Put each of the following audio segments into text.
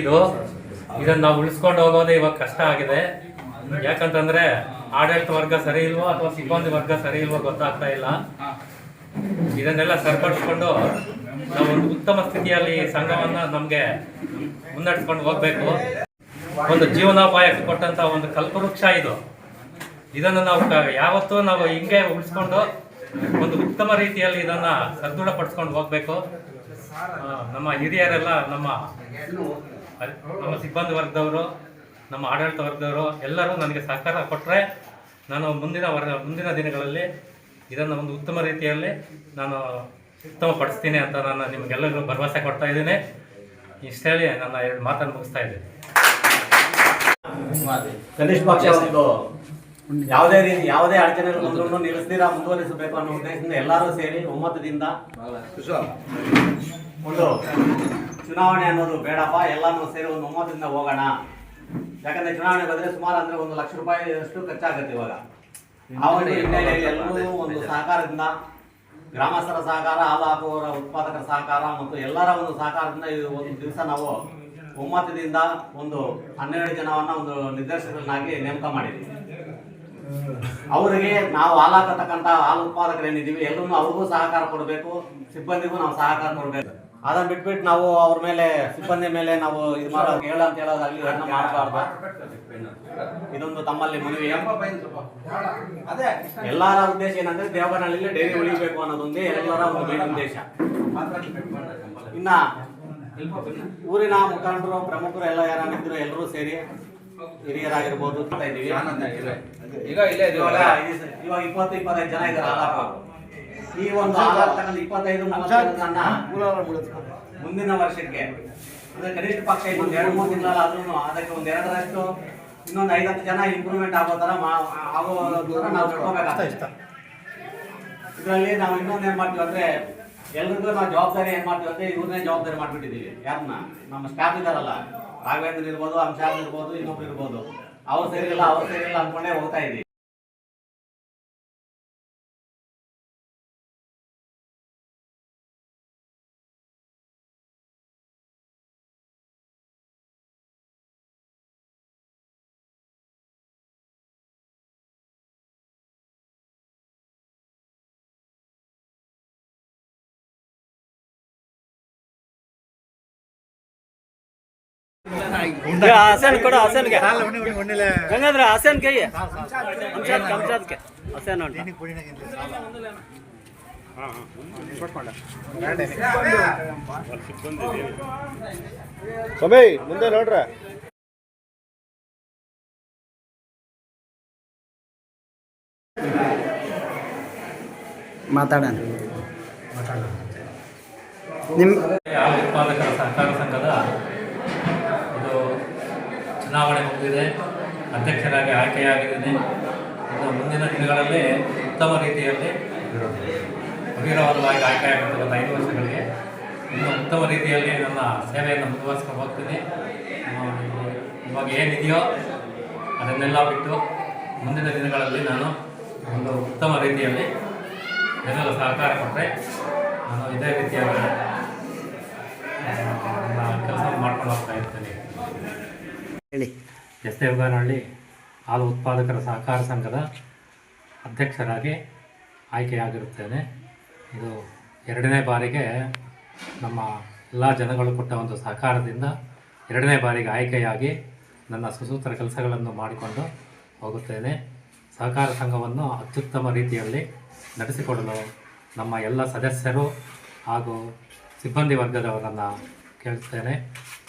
ಇದು, ಇದನ್ನ ನಾವು ಉಳಿಸ್ಕೊಂಡು ಹೋಗೋದೇ ಇವಾಗ ಕಷ್ಟ ಆಗಿದೆ. ಯಾಕಂತಂದ್ರೆ ಆಡಳಿತ ವರ್ಗ ಸರಿ ಇಲ್ವೋ ಅಥವಾ ಸಿಬ್ಬಂದಿ ವರ್ಗ ಸರಿ ಇಲ್ವೋ ಗೊತ್ತಾಗ್ತಾ ಇಲ್ಲ. ಇದನ್ನೆಲ್ಲ ಸರಿಪಡಿಸ್ಕೊಂಡು ನಾವು ಒಂದು ಉತ್ತಮ ಸ್ಥಿತಿಯಲ್ಲಿ ಸಂಘವನ್ನ ನಮ್ಗೆ ಮುನ್ನಡೆಸ್ಕೊಂಡು ಹೋಗ್ಬೇಕು. ಒಂದು ಜೀವನೋಪಾಯಕ್ಕೆ ಕೊಟ್ಟಂತ ಒಂದು ಕಲ್ಪವೃಕ್ಷ ಇದು. ಇದನ್ನು ನಾವು ಯಾವತ್ತೂ ನಾವು ಹಿಂಗೆ ಉಳಿಸ್ಕೊಂಡು ಒಂದು ಉತ್ತಮ ರೀತಿಯಲ್ಲಿ ಇದನ್ನ ಸದೃಢಪಡಿಸ್ಕೊಂಡು ಹೋಗ್ಬೇಕು. ನಮ್ಮ ಹಿರಿಯರೆಲ್ಲ ನಮ್ಮ ನಮ್ಮ ಸಿಬ್ಬಂದಿ ವರ್ಗದವರು ನಮ್ಮ ಆಡಳಿತ ವರ್ಗದವರು ಎಲ್ಲರೂ ನನಗೆ ಸಹಕಾರ ಕೊಟ್ಟರೆ ನಾನು ಮುಂದಿನ ವರ್ ಮುಂದಿನ ದಿನಗಳಲ್ಲಿ ಇದನ್ನು ಒಂದು ಉತ್ತಮ ರೀತಿಯಲ್ಲಿ ನಾನು ಉತ್ತಮಪಡಿಸ್ತೀನಿ ಅಂತ ನಾನು ನಿಮಗೆಲ್ಲರಿಗೂ ಭರವಸೆ ಕೊಡ್ತಾ ಇದ್ದೀನಿ. ಇಷ್ಟು ಹೇಳಿ ನನ್ನ ಎರಡು ಮಾತನ್ನು ಮುಗಿಸ್ತಾ ಇದ್ದೀನಿ. ಕನಿಷ್ಠ ಪಕ್ಷ ಒಂದು ಯಾವುದೇ ರೀತಿ ಯಾವುದೇ ಅಡಚಣೆ ಬಂದ್ರು ನಿಲ್ಲಿಸ್ತೀರಾ ಮುಂದುವರಿಸಬೇಕು ಅನ್ನೋ ಉದ್ದೇಶದಿಂದ ಎಲ್ಲರೂ ಸೇರಿ ಒಮ್ಮತದಿಂದ ಒಂದು ಚುನಾವಣೆ ಅನ್ನೋದು ಬೇಡಪ್ಪ ಎಲ್ಲಾನು ಸೇರಿ ಒಂದು ಒಮ್ಮತದಿಂದ ಹೋಗೋಣ. ಯಾಕಂದ್ರೆ ಚುನಾವಣೆ ಬಂದ್ರೆ ಸುಮಾರು ಅಂದ್ರೆ ಒಂದು ಲಕ್ಷ ರೂಪಾಯಿ ಅಷ್ಟು ಖರ್ಚಾಗತ್ತೆ ಇವಾಗ. ಆ ಒಂದು ಹಿನ್ನೆಲೆಯಲ್ಲಿ ಎಲ್ಲರೂ ಒಂದು ಸಹಕಾರದಿಂದ ಗ್ರಾಮಸ್ಥರ ಸಹಕಾರ ಹಾಲು ಹಾಕುವವರ ಉತ್ಪಾದಕರ ಸಹಕಾರ ಮತ್ತು ಎಲ್ಲರ ಒಂದು ಸಹಕಾರದಿಂದ ಈ ಒಂದು ದಿವಸ ನಾವು ಒಮ್ಮತದಿಂದ ಒಂದು ಹನ್ನೆರಡು ಜನವನ್ನ ಒಂದು ನಿರ್ದೇಶಕರನ್ನಾಗಿ ನೇಮಕ ಮಾಡಿದ್ವಿ. ಅವರಿಗೆ ನಾವು ಹಾಲು ಹಾಕತಕ್ಕಂತ ಹಾಲು ಉತ್ಪಾದಕರು ಏನಿದ್ದೀವಿ ಎಲ್ಲರೂ ಅವ್ರಿಗೂ ಸಹಕಾರ ಕೊಡಬೇಕು ಸಿಬ್ಬಂದಿಗೂ ನಾವು ಸಹಕಾರ ಕೊಡಬೇಕು. ಅದನ್ನ ಬಿಟ್ಬಿಟ್ಟು ನಾವು ಅವ್ರ ಮೇಲೆ ಸಿಬ್ಬಂದಿ ಮೇಲೆ ನಾವು ಇದು ಮಾಡೋ ಹೇಳ ಅಂತ ಹೇಳೋದಾಗ್ಲಿ ಅದನ್ನ ಮಾಡಬಾರ್ದು ಇದೊಂದು ತಮ್ಮಲ್ಲಿ ಮನವಿ. ಎಲ್ಲರ ಉದ್ದೇಶ ಏನಂದ್ರೆ ದೇವನಹಳ್ಳಿ ಡೈರಿ ಉಳಿಬೇಕು ಅನ್ನೋದೊಂದೇ ಎಲ್ಲರ ಒಂದು ಮೇನ್ ಉದ್ದೇಶ. ಇನ್ನ ಊರಿನ ಮುಖಂಡರು ಪ್ರಮುಖರು ಎಲ್ಲ ಯಾರಿದ್ರು ಎಲ್ಲರೂ ಸೇರಿ ಹಿರಿಯರಾಗಿರ್ಬೋದು ಇವಾಗ ಇಪ್ಪತ್ತು ಇಪ್ಪತ್ತೈದು ಜನ ಇದ್ದಾರೆ. ಈ ಒಂದು ಆಧಾರ ತಗೊಂಡು ಇಪ್ಪತ್ತೈದು ಮುಂದಿನ ವರ್ಷಕ್ಕೆ. ಅಂದ್ರೆ ಕನಿಷ್ಠ ಪಕ್ಷ ಇನ್ನೊಂದು ಎರಡು ಮೂರು ತಿಂಗಳಾದ್ರೂ ಅದಕ್ಕೆ ಒಂದ್ ಎರಡರಷ್ಟು ಇನ್ನೊಂದು ಐವತ್ತು ಜನ ಇಂಪ್ರೂವ್ಮೆಂಟ್ ಆಗೋ ತರ ಆಗೋ ತರ ನಾವು ತಿಳ್ಕೊಬೇಕಾಗ್ತದೆ ಇದರಲ್ಲಿ ನಾವು ಇನ್ನೊಂದ್ ಏನ್ ಮಾಡ್ತೀವಿ ಅಂದ್ರೆ ಎಲ್ರಿಗೂ ನಾವು ಜವಾಬ್ದಾರಿ ಏನ್ ಮಾಡ್ತೀವಿ ಅಂದ್ರೆ ಇವ್ರನ್ನೇ ಜವಾಬ್ದಾರಿ ಮಾಡ್ಬಿಟ್ಟಿದೀವಿ ಯಾರನ್ನ ನಮ್ಮ ಸ್ಟಾಫ್ ಇದಾರಲ್ಲ. ರಾಘವೇಂದ್ರ ಇರ್ಬೋದು ಅಂಶಾರ್ ಇರ್ಬೋದು ಇನ್ನೊಬ್ರು ಇರ್ಬೋದು. ಅವ್ರು ಸೇರಿಲ್ಲ ಅವ್ರು ಸೇರಿಲ್ಲ ಅನ್ಕೊಂಡೇ ಹೋಗ್ತಾ ಇದೀವಿ. ಹಸನ್ ಕೊಡು ಹಸನ್ಗೆ. ಹಂಗಂದ್ರೆ ಹಸನ್ ಕೈ. ಅಂಶಾದ್ ಅಂಶಾದ್ಕೆ ಹಸನ್ ಅಂತ ಸಮಯ್ ಮುಂದೆ ನೋಡ್ರ. ಮಾತಾಡೋಣ. ನಿಮ್ಮ ಉತ್ಪಾದಕರ ಸಹಕಾರ ಸಂಘದ ಚುನಾವಣೆ ಮುಗಿದಿದೆ, ಅಧ್ಯಕ್ಷರಾಗಿ ಆಯ್ಕೆಯಾಗಿದ್ದೀನಿ. ಇನ್ನು ಮುಂದಿನ ದಿನಗಳಲ್ಲಿ ಉತ್ತಮ ರೀತಿಯಲ್ಲಿ ಅವಿರವಾದವಾಗಿ ಆಯ್ಕೆಯಾಗಿರ್ತಕ್ಕಂಥ ಐದು ವರ್ಷಗಳಿಗೆ ಇನ್ನು ಉತ್ತಮ ರೀತಿಯಲ್ಲಿ ನನ್ನ ಸೇವೆಯನ್ನು ಮುಂದುವರಿಸ್ಕೊಂಡು ಹೋಗ್ತೀನಿ. ಇವಾಗ ಏನಿದೆಯೋ ಅದನ್ನೆಲ್ಲ ಬಿಟ್ಟು ಮುಂದಿನ ದಿನಗಳಲ್ಲಿ ನಾನು ಒಂದು ಉತ್ತಮ ರೀತಿಯಲ್ಲಿ ಜನರ ಸಹಕಾರ ಕೊಟ್ಟರೆ ನಾನು ಇದೇ ರೀತಿಯಾಗಿ ಎಸ್ ದೇವಗಾನಹಳ್ಳಿ ಹಾಲು ಉತ್ಪಾದಕರ ಸಹಕಾರ ಸಂಘದ ಅಧ್ಯಕ್ಷರಾಗಿ ಆಯ್ಕೆಯಾಗಿರುತ್ತೇನೆ. ಇದು ಎರಡನೇ ಬಾರಿಗೆ ನಮ್ಮ ಎಲ್ಲ ಜನಗಳು ಕೊಟ್ಟ ಒಂದು ಸಹಕಾರದಿಂದ ಎರಡನೇ ಬಾರಿಗೆ ಆಯ್ಕೆಯಾಗಿ ನನ್ನ ಸುಸೂತ್ರ ಕೆಲಸಗಳನ್ನು ಮಾಡಿಕೊಂಡು ಹೋಗುತ್ತೇನೆ. ಸಹಕಾರ ಸಂಘವನ್ನು ಅತ್ಯುತ್ತಮ ರೀತಿಯಲ್ಲಿ ನಡೆಸಿಕೊಡಲು ನಮ್ಮ ಎಲ್ಲ ಸದಸ್ಯರು ಹಾಗೂ ಸಿಬ್ಬಂದಿ ವರ್ಗದವರನ್ನು ಕೇಳುತ್ತೇನೆ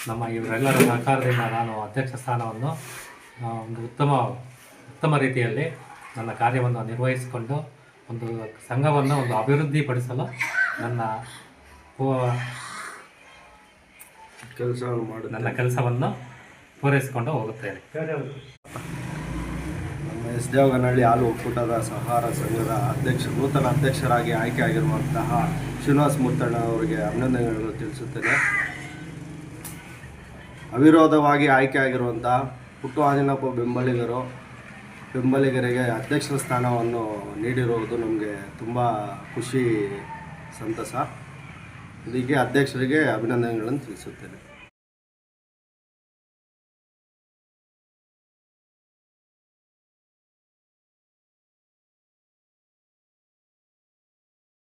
ನಮ್ಮ ಇವರೆಲ್ಲರ ಸಹಕಾರದಿಂದ ನಾನು ಅಧ್ಯಕ್ಷ ಸ್ಥಾನವನ್ನು ಒಂದು ಉತ್ತಮ ಉತ್ತಮ ರೀತಿಯಲ್ಲಿ ನನ್ನ ಕಾರ್ಯವನ್ನು ನಿರ್ವಹಿಸಿಕೊಂಡು ಒಂದು ಸಂಘವನ್ನು ಒಂದು ಅಭಿವೃದ್ಧಿಪಡಿಸಲು ನನ್ನ ಪೂ- ಕೆಲಸ ಮಾಡಿ ನನ್ನ ಕೆಲಸವನ್ನು ಪೂರೈಸಿಕೊಂಡು ಹೋಗುತ್ತೇನೆ. ನಮ್ಮ ಎಸ್ ದೇವಗನಹಳ್ಳಿ ಹಾಲು ಒಕ್ಕೂಟದ ಸಹಾರ ಸಂಘದ ಅಧ್ಯಕ್ಷ ನೂತನ ಅಧ್ಯಕ್ಷರಾಗಿ ಆಯ್ಕೆಯಾಗಿರುವಂತಹ ಶ್ರೀನಿವಾಸ್ ಮುತ್ತಣ್ಣ ಅವರಿಗೆ ಅಭಿನಂದನೆಗಳನ್ನು ತಿಳಿಸುತ್ತೇನೆ. ಅವಿರೋಧವಾಗಿ ಆಯ್ಕೆಯಾಗಿರುವಂತಹ ಪುಟ್ಟು ಆಂಜನಪ್ಪ ಬೆಂಬಲಿಗರು, ಬೆಂಬಲಿಗರಿಗೆ ಅಧ್ಯಕ್ಷರ ಸ್ಥಾನವನ್ನು ನೀಡಿರುವುದು ನಮಗೆ ತುಂಬ ಖುಷಿ, ಸಂತಸ. ಇದಕ್ಕೆ ಅಧ್ಯಕ್ಷರಿಗೆ ಅಭಿನಂದನೆಗಳನ್ನು ತಿಳಿಸುತ್ತೇನೆ.